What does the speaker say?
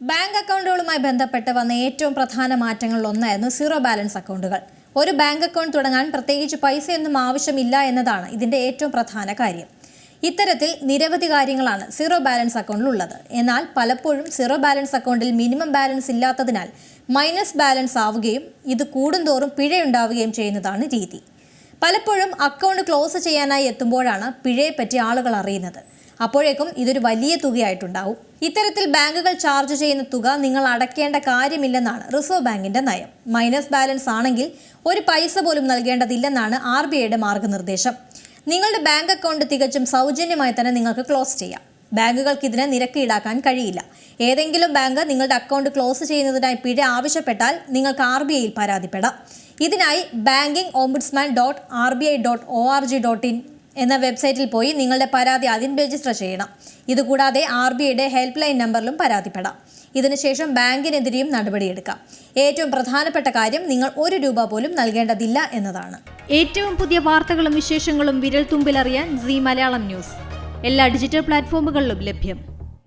Bank അക്കൗണ്ടുകളുമായി ബന്ധപ്പെട്ട് വന്ന ഏറ്റവും പ്രധാന മാറ്റങ്ങളിൽ ഒന്നായിരുന്നു സീറോ ബാലൻസ് അക്കൗണ്ടുകൾ. ഒരു ബാങ്ക് അക്കൗണ്ട് തുടങ്ങാൻ പ്രത്യേകിച്ച് പൈസയൊന്നും ആവശ്യമില്ല എന്നതാണ് ഇതിന്റെ ഏറ്റവും പ്രധാന കാര്യം. ഇത്തരത്തിൽ നിരവധി കാര്യങ്ങളാണ് സീറോ ബാലൻസ് അക്കൗണ്ടിൽ ഉള്ളത് എന്നാൽ പലപ്പോഴും സീറോ ബാലൻസ് അക്കൗണ്ടിൽ മിനിമം ബാലൻസ് ഇല്ലാത്തതിനാൽ മൈനസ് ബാലൻസ് ആവുകയും ഇത് കൂടുന്തോറും പിഴയുണ്ടാവുകയും ചെയ്യുന്നതാണ് രീതി. പലപ്പോഴും അക്കൗണ്ട് ക്ലോസ് ചെയ്യാനായി എത്തുമ്പോഴാണ് പിഴയെപ്പറ്റി ആളുകൾ അറിയുന്നത്. അപ്പോഴേക്കും ഇതൊരു വലിയ തുകയായിട്ടുണ്ടാവും. ഇത്തരത്തിൽ ബാങ്കുകൾ ചാർജ് ചെയ്യുന്ന തുക നിങ്ങൾ അടയ്ക്കേണ്ട കാര്യമില്ലെന്നാണ് റിസർവ് ബാങ്കിന്റെ നയം. മൈനസ് ബാലൻസ് ആണെങ്കിൽ ഒരു പൈസ പോലും നൽകേണ്ടതില്ലെന്നാണ് ആർ ബി ഐയുടെ മാർഗനിർദ്ദേശം. നിങ്ങളുടെ ബാങ്ക് അക്കൗണ്ട് തികച്ചും സൗജന്യമായി തന്നെ നിങ്ങൾക്ക് ക്ലോസ് ചെയ്യാം. ബാങ്കുകൾക്ക് ഇതിന് നിരക്ക് ഈടാക്കാൻ കഴിയില്ല. ഏതെങ്കിലും ബാങ്ക് നിങ്ങളുടെ അക്കൗണ്ട് ക്ലോസ് ചെയ്യുന്നതിനായി പിഴ ആവശ്യപ്പെട്ടാൽ നിങ്ങൾക്ക് ആർ ബി ഐയിൽ പരാതിപ്പെടാം. ഇതിനായി banking ombudsman dot R B I dot O R G dot in എന്ന വെബ്സൈറ്റിൽ പോയി നിങ്ങളുടെ പരാതി ആദ്യം രജിസ്റ്റർ ചെയ്യണം. ഇതുകൂടാതെ ആർ ബി ഐയുടെ ഹെൽപ്പ് ലൈൻ നമ്പറിലും പരാതിപ്പെടാം. ഇതിനുശേഷം ബാങ്കിനെതിരെയും നടപടിയെടുക്കാം. ഏറ്റവും പ്രധാനപ്പെട്ട കാര്യം നിങ്ങൾ ഒരു രൂപ പോലും നൽകേണ്ടതില്ല എന്നതാണ്. ഏറ്റവും പുതിയ വാർത്തകളും വിശേഷങ്ങളും വിരൽ തുമ്പിലറിയാൻ സി മലയാളം ന്യൂസ്. എല്ലാ ഡിജിറ്റൽ പ്ലാറ്റ്ഫോമുകളിലും ലഭ്യം.